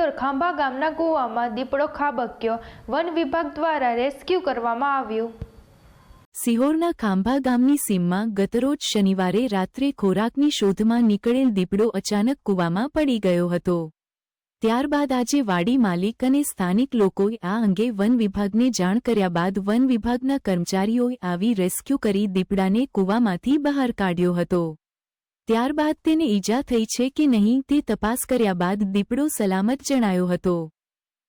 સિયોર ખાંભા ગામના કૂવામાં દીપડો ખાબક્યો. વન વિભાગ દ્વારા રેસ્ક્યુ કરવામાં આવ્યું. સિહોરના ખાંભા ગામની સીમમાં ગતરોજ શનિવારે રાત્રે ખોરાકની શોધમાં નીકળેલ દીપડો અચાનક કૂવામાં પડી ગયો હતો. ત્યારબાદ આજે વાડી માલિક અને સ્થાનિક લોકોએ આ અંગે વન વિભાગને જાણ કર્યા બાદ વન વિભાગના કર્મચારીઓએ આવી રેસ્ક્યુ કરી દીપડાને કૂવામાંથી બહાર કાઢ્યો હતો. ત્યારબાદ તેને ઈજા થઈ છે કે નહીં તે તપાસ કર્યા બાદ દીપડો સલામત જણાયો હતો.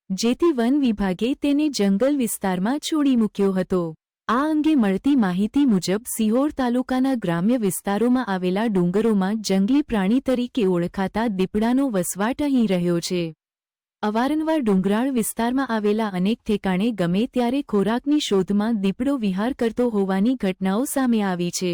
જેથી વન વિભાગે તેને જંગલ વિસ્તારમાં છોડી મૂક્યો હતો. આ અંગે મળતી માહિતી મુજબ સિહોર તાલુકાના ગ્રામ્ય વિસ્તારોમાં આવેલા ડુંગરોમાં જંગલી પ્રાણી તરીકે ઓળખાતા દીપડાનો વસવાટ અહીં રહ્યો છે. અવારનવાર ડુંગરાળ વિસ્તારમાં આવેલા અનેક ઠેકાણે ગમે ત્યારે ખોરાકની શોધમાં દીપડો વિહાર કરતો હોવાની ઘટનાઓ સામે આવી છે.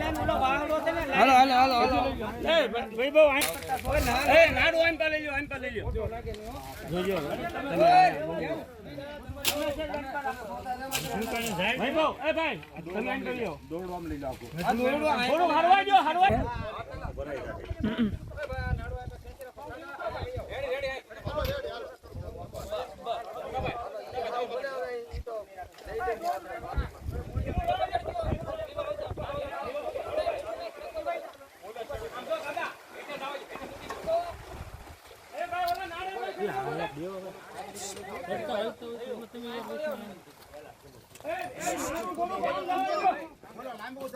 હાલો હાલો હાલો હાલો. એ ભાઈ બહુ એ નાડું આમ પા લઈ લ્યો આમ પા લઈ લ્યો જોજો. ભાઈ બહુ એ ભાઈ તમે આમ કરી લ્યો. થોડું હરવા દો હરવા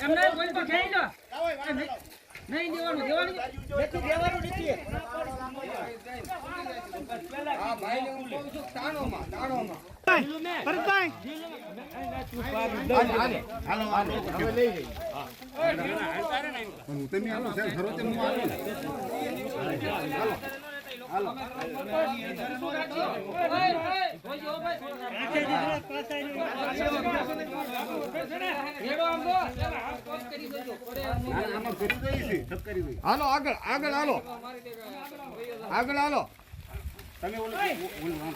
એમને કોઈ પણ ખાઈ લો નહીં દેવાનું દેવાનું નથી દેવાનું નથી હા ભાઈ ને હું કહું છું તાણોમાં તાણોમાં રેડો આમ દો હાથ પગ કરી દેજો હાલો આગળ આગળ હાલો. આગળ હાલો.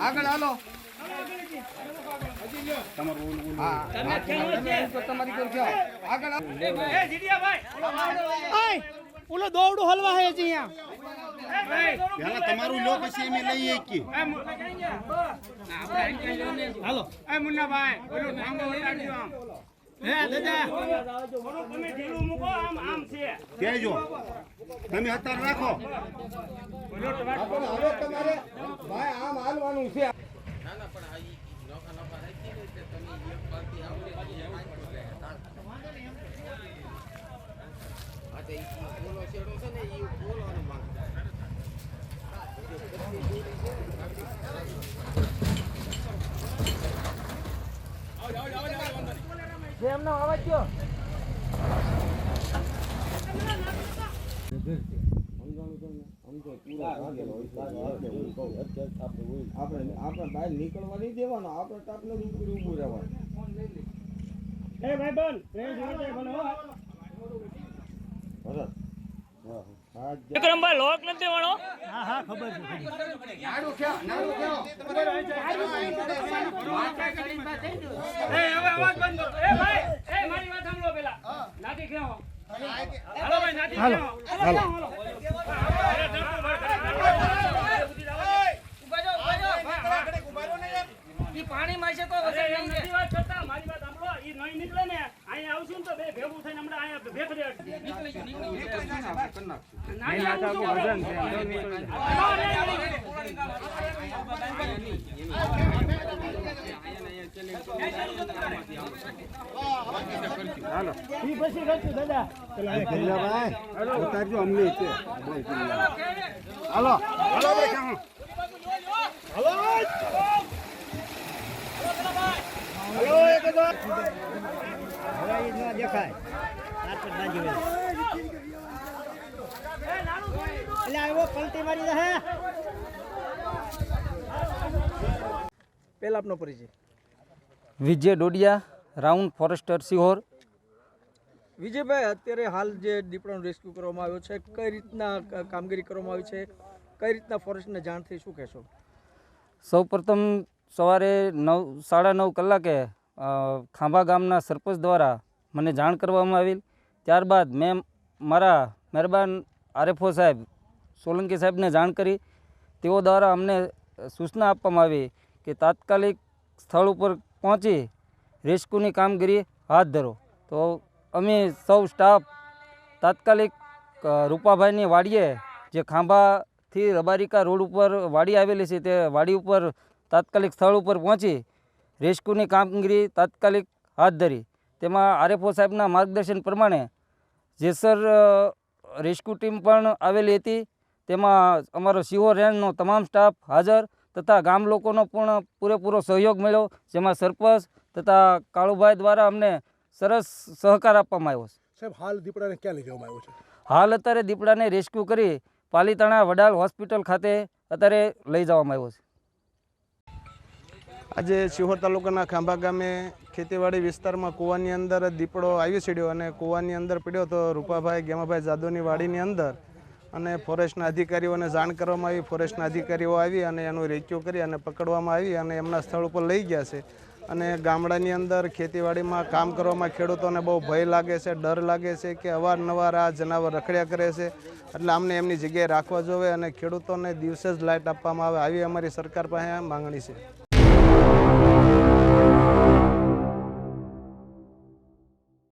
આગળ હાલો. હા, હા, તમે તો તમારી આગળ હાલો. એ જીડિયા ઓલો દોવડું હલવા હે છે અહીંયા. તમારું લો પછી અમે લઈએ કે હાલો. એ મુન્નાભાઈ ઓલું ધાંગો ઉતારજો આમ. હે દાદા. તમે આમ આમ છે તમે અત્યારે રાખો તમારે ભાઈ આમ હાલવાનું છે આપણે આપણે બહાર નીકળવા નહીં દેવાનો આપણે તાપને જ ઉપર ઊભું રહેવાનું છે ખેવો હાલો હાલો. પાણી માં છે તો મારી વાત સાંભળો ઈ નહીં ને અહીંયા આવશું તો બે ભેગું થઈને હમણાં હાલો ઈ પછી અમને છે હાલો હાલો આપણે દેખાય એટલે આવ્યો પલટી મારી દે પેલા આપનો પરિચય. Vijay Dodiya round forester Sihor. Vijaybhai અત્યારે હાલ જે દીપડાનો રેસ્ક્યુ કરવામાં આવ્યો છે કઈ રીતના કામગીરી કરવામાં આવી છે? કઈ રીતના ફોરેસ્ટને જાણ થઈ શું કહેશો? સૌપ્રથમ સવારે નવ સાડા નવ કલાકે ખાંભા ગામના સરપંચ દ્વારા મને જાણ કરવામાં આવી ત્યારબાદ મેં મારા મહેરબાન આરએફઓ સાહેબ સોલંકી સાહેબને જાણ કરી. તેઓ દ્વારા અમને સૂચના આપવામાં આવી કે તાત્કાલિક સ્થળ ઉપર પહોંચી રેસ્ક્યુની કામગીરી હાથ ધરો. તો અમે સૌ સ્ટાફ તાત્કાલિક રૂપાભાઈની વાડીએ જે ખાંભાથી રબારિકા રોડ ઉપર વાડી આવેલી છે તે વાડી ઉપર તાત્કાલિક સ્થળ ઉપર પહોંચી રેસ્ક્યુની કામગીરી તાત્કાલિક હાથ ધરી. તેમાં આરએફઓ સાહેબના માર્ગદર્શન પ્રમાણે જેસર રેસ્ક્યુ ટીમ પણ આવેલી હતી. તેમાં અમારો સિહોર રેન્જનો તમામ સ્ટાફ હાજર તથા ગામ લોકોનો પણ પૂરેપૂરો સહયોગ મળ્યો, જેમાં સરપંચ તથા કાળુભાઈ દ્વારા અમને સરસ સહકાર આપવામાં આવ્યો છે. સાહેબ હાલ દીપડાને ક્યાં લઈ જવામાં આવ્યો છે? હાલ અત્યારે દીપડાને રેસ્ક્યુ કરી પાલીતાણા વડાલ હોસ્પિટલ ખાતે અત્યારે લઈ જવામાં આવ્યો છે. આજે શિહોર તાલુકાના ખાંભા ગામે ખેતીવાડી વિસ્તારમાં કૂવાની અંદર દીપડો આવી ચડ્યો અને કૂવાની અંદર પડ્યો તો રૂપાભાઈ ગેમાભાઈ જાદવની વાડીની અંદર અને ફોરેસ્ટના અધિકારીઓને જાણ કરવામાં આવી ફોરેસ્ટના અધિકારીઓ આવી અને એનું રેક્યુ કરી અને પકડવામાં આવી અને એમના સ્થળ ઉપર લઈ ગયા છે. અને ગામડાની અંદર ખેતીવાડીમાં કામ કરવામાં ખેડૂતોને બહુ ભય લાગે છે, ડર લાગે છે કે અવારનવાર આ જનાવર રખડ્યા કરે છે. એટલે અમને એમની જગ્યાએ રાખવા જોવે અને ખેડૂતોને દિવસે જ લાઇટ આપવામાં આવે, આવી અમારી સરકાર પાસે માંગણી છે.